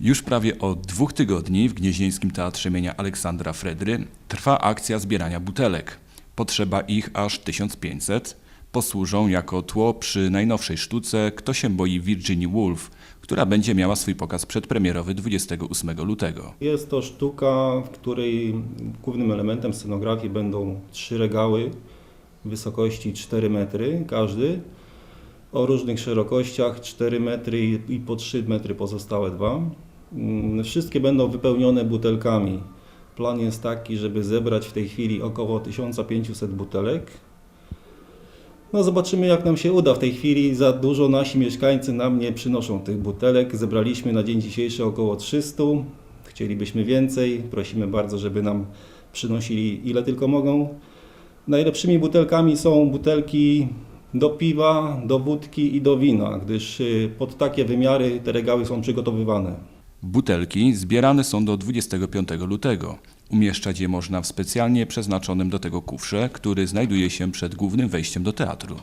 Już prawie od dwóch tygodni w Gnieźnieńskim Teatrze imienia Aleksandra Fredry trwa akcja zbierania butelek. Potrzeba ich aż 1500. Posłużą jako tło przy najnowszej sztuce Kto się boi Virginia Woolf, która będzie miała swój pokaz przedpremierowy 28 lutego. Jest to sztuka, w której głównym elementem scenografii będą trzy regały wysokości 4 metry każdy, o różnych szerokościach 4 metry i- po 3 metry pozostałe dwa. Mm, Wszystkie będą wypełnione butelkami. Plan jest taki, żeby zebrać w tej chwili około 1500 butelek. No zobaczymy jak nam się uda. W tej chwili za dużo nasi mieszkańcy nam nie przynoszą tych butelek. Zebraliśmy na dzień dzisiejszy około 300. Chcielibyśmy więcej. Prosimy bardzo, żeby nam przynosili ile tylko mogą. Najlepszymi butelkami są butelki do piwa, do wódki i do wina, gdyż y, pod takie wymiary te regały są przygotowywane. Butelki zbierane są do 25 lutego. Umieszczać je można w specjalnie przeznaczonym do tego kufrze, który znajduje się przed głównym wejściem do teatru.